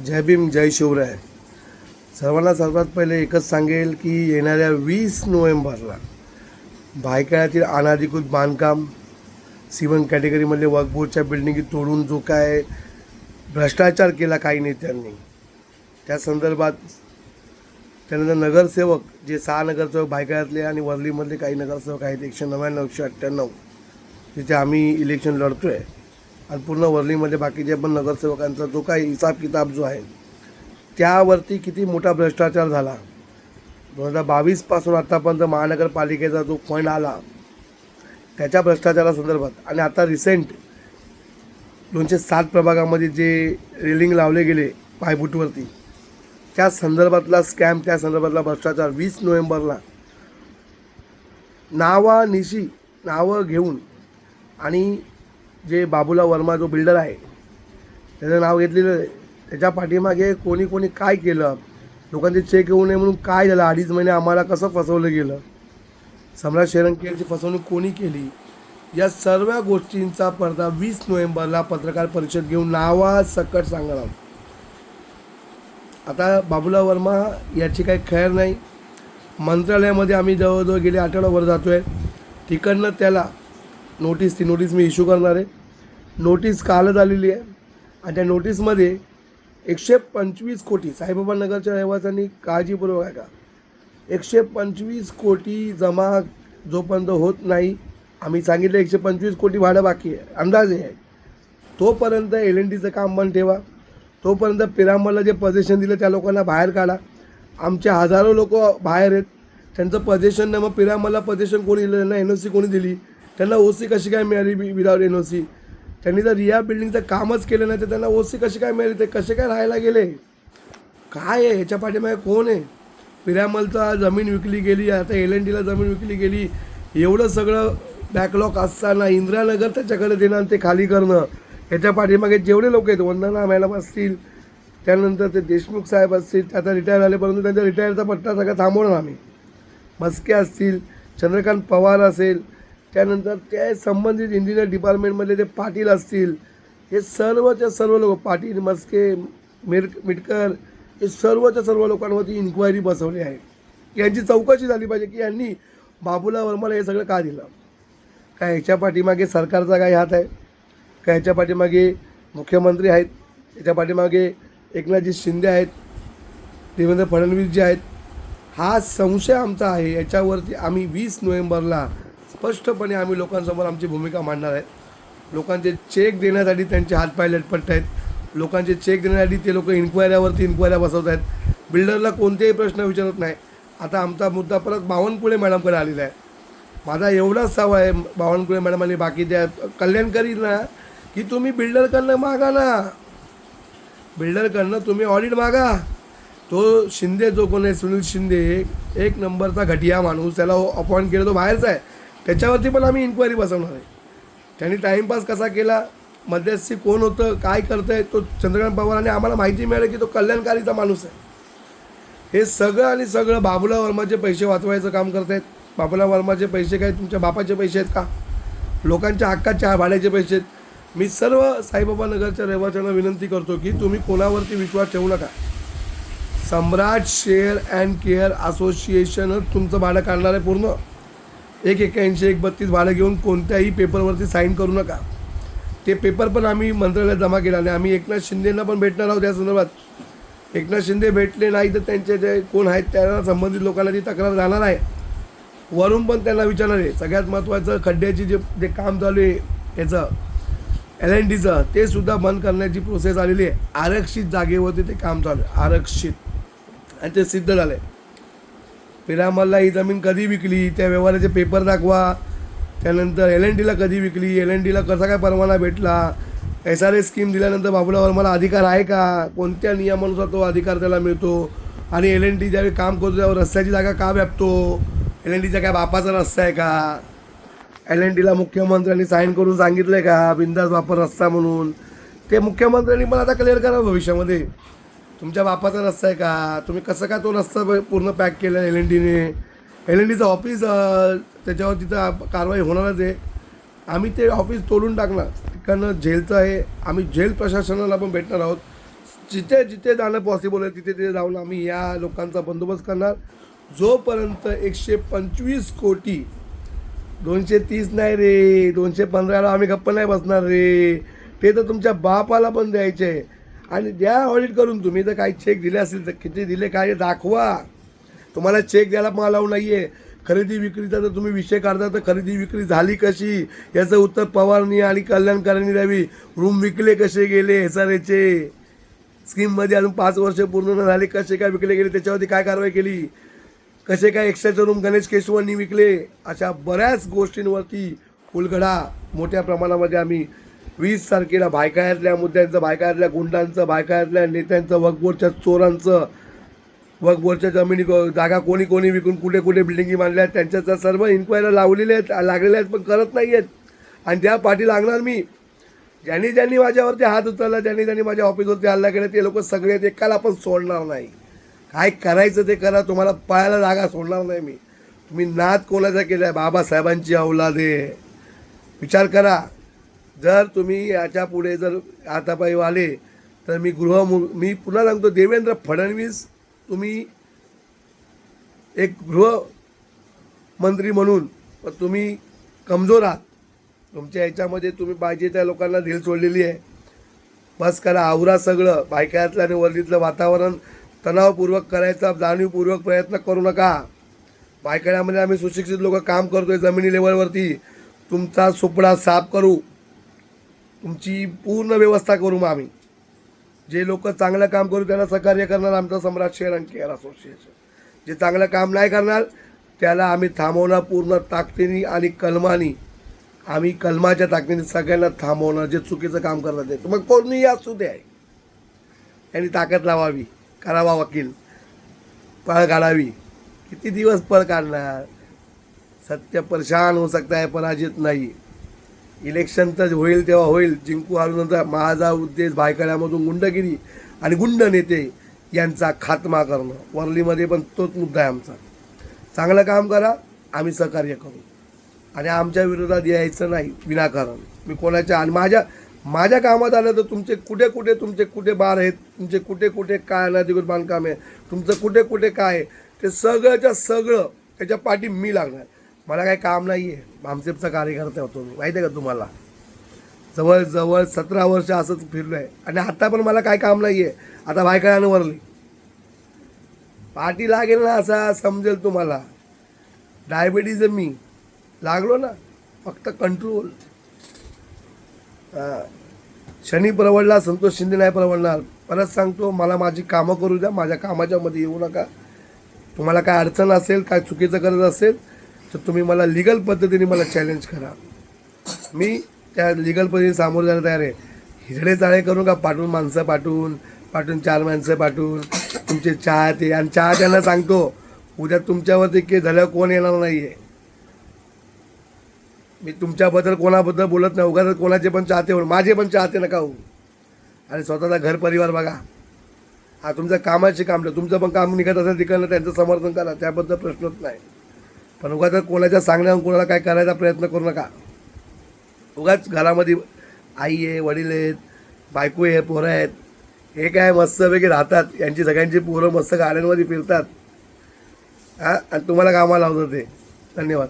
जय भीम जय शिवराय. सर्वांना सर्वात पहिले एकच सांगेल की येणाऱ्या वीस नोव्हेंबरला भायखळ्यातील अनाधिकृत बांधकाम सिवन कॅटेगरीमधले वर्कबोर्डच्या बिल्डिंगी तोडून जो काय भ्रष्टाचार केला काही नेत्यांनी त्या संदर्भात त्यानंतर नगरसेवक जे सहा नगरसेवक भायखळ्यातले आणि वर्लीमधले काही नगरसेवक आहेत एकशे नव्याण्णव एकशे अठ्ठ्याण्णव तिथे आम्ही इलेक्शन लढतो आहे आणि पूर्ण वर्लीमध्ये बाकीचे पण नगरसेवकांचा जो काही हिसाब किताब जो आहे त्यावरती किती मोठा भ्रष्टाचार झाला. दोन हजार बावीसपासून आत्तापर्यंत महानगरपालिकेचा जो फंड आला त्याच्या भ्रष्टाचारासंदर्भात आणि आता रिसेंट दोनशे सात प्रभागामध्ये जे रेलिंग लावले गेले पायबुटवरती त्या संदर्भातला स्कॅम त्या संदर्भातला भ्रष्टाचार वीस नोव्हेंबरला. नावानिशी नावं घेऊन आणि जे बाबूला वर्मा जो बिल्डर आहे त्याचं नाव घेतलेलं आहे. त्याच्या पाठीमागे कोणी कोणी काय केलं? लोकांचे चेक येऊ नये म्हणून काय झालं? अडीच महिने आम्हाला कसं फसवलं गेलं? सम्राट शेरंकेची फसवणूक कोणी केली? या सर्व गोष्टींचा पडदा वीस नोव्हेंबरला पत्रकार परिषद घेऊन नावासकट सांगणार आहोत. आता बाबूला वर्मा याची काही खैर नाही. मंत्रालयामध्ये आम्ही जवळजवळ गेले आठवडाभर जातो आहे तिकडनं त्याला नोटीस ती नोटीस मी इश्यू करणार आहे. नोटीस कालच आलेली आहे. आणि त्या नोटीसमध्ये एकशे पंचवीस कोटी साईबाबा नगरच्या रहिवाशांनी काळजीपूर्वक आहे का एकशे पंचवीस कोटी जमा जोपर्यंत होत नाही आम्ही सांगितलं एकशे पंचवीस कोटी भाडं बाकी आहे अंदाजे आहे. तोपर्यंत एल एन टीचं काम बंद ठेवा. तोपर्यंत पिरामलला जे पजेशन दिलं त्या लोकांना बाहेर काढा. आमचे हजारो लोक बाहेर आहेत. त्यांचं पजेशन नाही मग पिरामलला पजेशन कोणी दिलं त्यांना एन ओ सी कोणी दिली? त्यांना ओ सी कशी काय मिळाली विदाऊट एन ओ सी त्यांनी जर रिया बिल्डिंगचं कामच केलं नाही तर त्यांना ओ सी कशी काय मिळाली? ते कसे काय राहायला गेले? काय आहे? ह्याच्या पाठीमागे कोण आहे? पिरामलचा जमीन विकली गेली आता एल एन डीला जमीन विकली गेली. एवढं सगळं बॅकलॉग असताना इंदिरानगर त्याच्याकडे देणं आणि ते खाली करणं. ह्याच्या पाठीमागे जेवढे लोक आहेत वंदना मॅडम असतील त्यानंतर ते देशमुख साहेब असतील ते आता रिटायर झाले परंतु त्यांच्या रिटायरचा पट्टा सगळा थांबवणार आम्ही. मस्के असतील चंद्रकांत पवार असेल त्यानंतर त्या संबंधित इंजिनियर डिपार्टमेंटमधले ते पाटील असतील. हे सर्वच्या सर्व लोक पाटील मस्के मिर मिटकर हे सर्वच्या सर्व लोकांवरती इन्क्वायरी बसवली आहे. यांची चौकशी झाली पाहिजे की यांनी बाबुला वर्माला हे सगळं का दिलं? काय ह्याच्या पाठीमागे सरकारचा काय हात आहे? का ह्याच्या पाठीमागे मुख्यमंत्री आहेत? याच्या पाठीमागे एकनाथजी शिंदे आहेत? देवेंद्र फडणवीस जे आहेत? हा संशय आमचा आहे. याच्यावरती आम्ही वीस नोव्हेंबरला स्पष्टपणे आम्ही लोकांसमोर आमची भूमिका मांडणार आहे लोकांचे चेक देण्यासाठी त्यांचे हातपाय लटपट आहेत. लोकांचे चेक देण्यासाठी ते लोक इन्क्वायऱ्यावरती इन्क्वायऱ्या बसवत आहेत. बिल्डरला कोणतेही प्रश्न विचारत नाही. आता आमचा मुद्दा परत बावनकुळे मॅडमकडे आलेला आहे. माझा एवढाच सवाल आहे बावनकुळे मॅडम आणि बाकीच्या कल्याणकारी ना की तुम्ही बिल्डरकडनं मागा ना. बिल्डरकडनं तुम्ही ऑडिट मागा. तो शिंदे जो कोण आहे सुनील शिंदे एक नंबरचा घटिया माणूस त्याला अपॉइंट केलं तो बाहेरचा आहे. त्याच्यावरती पण आम्ही इन्क्वायरी बसवणार आहे. त्यांनी टाईमपास कसा केला मध्यस्थी कोण होतं काय करतं आहे तो चंद्रकांत पवार आणि आम्हाला माहिती मिळाली की तो कल्याणकारीचा माणूस आहे. हे सगळं आणि सगळं बाबुला वर्माचे पैसे वाचवायचं काम करत आहेत बाबुला वर्माचे पैसे काय तुमच्या बापाचे पैसे आहेत का? लोकांच्या हक्काच्या भाड्याचे पैसे आहेत. मी सर्व साईबाबा नगरच्या रहिवाशांना विनंती करतो की तुम्ही कोणावरती विश्वास ठेवू नका. सम्राट शेअर अँड केअर असोसिएशनच तुमचं भाडं काढणार आहे पूर्ण. एक एक्याऐंशी एक बत्तीस भाडं घेऊन कोणत्याही पेपरवरती साईन करू नका. ते पेपर पण आम्ही मंत्रालयात जमा केला आणि आम्ही एकनाथ शिंदेंना पण भेटणार आहोत या संदर्भात. एकनाथ शिंदे भेटले नाही तर त्यांचे जे कोण आहेत त्यांना संबंधित लोकांना ती तक्रार जाणार आहे. वरून पण त्यांना विचारणार आहे. सगळ्यात महत्त्वाचं खड्ड्याची जे जे काम चालू आहे याचं एल एन डीचं ते सुद्धा बंद करण्याची प्रोसेस आलेली आहे. आरक्षित जागेवरती ते काम चालू आहे. आरक्षित. आणि ते सिद्ध झालं आहे पिरामलला ही जमीन कधी विकली? त्या व्यवहाराचे पेपर दाखवा. त्यानंतर एल एन डीला कधी विकली? एल एन डीला कसा काय परवाना भेटला? एस आर एस स्कीम दिल्यानंतर बाबूला वर्माला अधिकार आहे का? कोणत्या नियमानुसार तो अधिकार त्याला मिळतो? आणि एल एन डी ज्यावेळी काम करतो त्यावर रस्त्याची जागा का व्यापतो? एल एन डीचा काय बापाचा रस्ता आहे का? एल एन डीला मुख्यमंत्र्यांनी साईन करून सांगितलं आहे का? बिंदास वापर रस्ता म्हणून. ते मुख्यमंत्र्यांनी पण आता क्लिअर करा भविष्यामध्ये. तुमच्या बापाचा रस्ता आहे का? तुम्ही कसं काय तो रस्ता पूर्ण पॅक केला एल एन डीने एल एन डीचं ऑफिस त्याच्यावर तिथं कारवाई होणारच आहे. आम्ही ते ऑफिस तोडून टाकणार. तिकडनं जेलचं आहे. आम्ही जेल प्रशासनाला पण भेटणार आहोत. जिथे जिथे जाणं पॉसिबल आहे तिथे तिथे जाऊन आम्ही या लोकांचा बंदोबस्त करणार. जोपर्यंत एकशे पंचवीस कोटी दोनशे तीस नाही रे दोनशे पंधराला आम्ही गप्प नाही बसणार रे. ते तर तुमच्या बापाला पण द्यायचे आहे. आणि द्या ऑडिट करून. तुम्ही तर काही चेक दिले असेल तर किती दिले काय दाखवा. तुम्हाला चेक द्यायला मला नाही आहे खरेदी विक्रीचा जर तुम्ही विषय काढता तर खरेदी विक्री झाली कशी? याचं उत्तर पवारनी आणि कल्याणकारांनी द्यावी. रूम विकले कसे गेले एस आर एचे स्कीममध्ये अजून पाच वर्ष पूर्ण न झाले कसे काय विकले गेले त्याच्यावरती काय कारवाई केली? कसे काय एक्स्ट्राचे रूम गणेश केशवांनी विकले? अशा बऱ्याच गोष्टींवरती उलगडा मोठ्या प्रमाणामध्ये आम्ही वीस तारखेला बायकायातल्या मुद्द्यांचं बायकायातल्या गुंडांचं बायकायातल्या नेत्यांचं वकबोरच्या चोरांचं. वकबोरच्या जमिनी जागा कोणी कोणी विकून कुठे कुठे बिल्डिंगी बांधल्या आहेत त्यांच्या सर्व इन्क्वायऱ्या लावलेल्या आहेत लागलेल्या आहेत पण करत नाही आहेत. आणि त्या पाठी लागणार मी. ज्यांनी ज्यांनी माझ्यावरती हात उचलला ज्यांनी ज्यांनी माझ्या ऑफिसवरती हल्ला केला ते लोक सगळे एकाला पण सोडणार नाही. काय करायचं ते करा तुम्हाला पळायला जागा सोडणार नाही मी. तुम्ही नाद कोणाचा केला आहे बाबासाहेबांची अवलादे विचार करा. जर तुम्ही याच्यापुढे जर हातापायी आले तर मी गृह मी पुन्हा सांगतो देवेंद्र फडणवीस तुम्ही एक गृहमंत्री म्हणून पण तुम्ही कमजोर आहात. तुमच्या याच्यामध्ये तुम्ही पाहिजे त्या लोकांना ढील सोडलेली आहे. बस करा आवरा सगळं बायकातलं आणि वर्दीतलं वातावरण तणावपूर्वक करायचा जाणीवपूर्वक प्रयत्न करू नका. बायकड्यामध्ये आम्ही सुशिक्षित लोक काम करतोय जमिनी लेवलवरती तुमचा सुपडा साफ करू. तुमची पूर्ण व्यवस्था करू मग आम्ही. जे लोक चांगलं काम करू त्यांना सहकार्य करणार आमचं Samrat share and care association जे चांगलं काम नाही करणार त्याला आम्ही थांबवणार पूर्ण ताकदीने आणि कलमानी आम्ही कलमाच्या ताकदीने सगळ्यांना थांबवणार जे चुकीचं काम करणार ते. मग कोणी असू दे यांनी ताकद लावावी करावा वकील. पळ काढावी. किती दिवस पळ काढणार? सत्य परेशान होऊ सकता है पराजित नाही. इलेक्शन तर होईल तेव्हा होईल. जिंकू नंतर माझा उद्देश भायखळ्यामधून गुंडगिरी आणि गुंड नेते यांचा खात्मा करणं. वरलीमध्ये पण तोच मुद्दा आहे आमचा. चांगलं काम करा आम्ही सहकार्य करू. आणि आमच्या विरोधात यायचं नाही विनाकारण. मी कोणाच्या आणि माझ्या माझ्या कामात आलं तर तुमचे कुठे कुठे तुमचे कुठे बार आहेत तुमचे कुठे कुठे काय अनाधिकृत बांधकाम आहे तुमचं कुठे कुठे काय आहे ते सगळंच्या सगळं त्याच्या पाठी मी लागणार. मला काही काम नाही आहे भामसेपचा कार्यकर्ता होतो मी माहिती आहे का तुम्हाला? जवळजवळ सतरा वर्ष असंच फिरलो आहे आणि आता पण मला काय काम नाही आहे आता बायकाळ्यानं वरली. पाठी लागेल ना असा समजेल तुम्हाला. डायबिटीज मी. लागलो ना. फक्त कंट्रोल शनी परवडला संतोष शिंदे नाही परवडणार. परत सांगतो मला माझी कामं करू द्या. माझ्या कामाच्यामध्ये येऊ नका. तुम्हाला काय अडचण असेल काय चुकीचं करत असेल तर तुम्ही मला लिगल पद्धतीने मला चॅलेंज करा. मी त्या लिगल पद्धतीने सामोरं जायला तयार आहे. हिरडे चाळे करू का पाठवून माणसं पाठवून पाठवून चार माणसं पाठवून तुमचे चहा आणि चाहत्यांना सांगतो उद्या तुमच्यावरती केस झाल्यावर कोण येणार नाही आहे मी तुमच्याबद्दल कोणाबद्दल बोलत नाही उगाच कोणाचे पण चाहते हो माझे पण चाहते नका हो. आणि स्वतःचा घर परिवार बघा. हा तुमचं कामाचे काम तुमचं पण काम निघत असेल तिकडनं त्यांचं समर्थन करा त्याबद्दल प्रश्नच नाही. पण उगाच कोणाच्या सांगण्यावर कोणाला काय करायचा प्रयत्न करू नका. उगाच घरामध्ये आई आहे वडील आहेत बायको आहे पोरं आहेत. हे काय मस्तपैकी राहतात. यांची सगळ्यांची पोरं मस्त गाड्यांमध्ये फिरतात. हां? आणि तुम्हाला कामाला लावतात ते. धन्यवाद.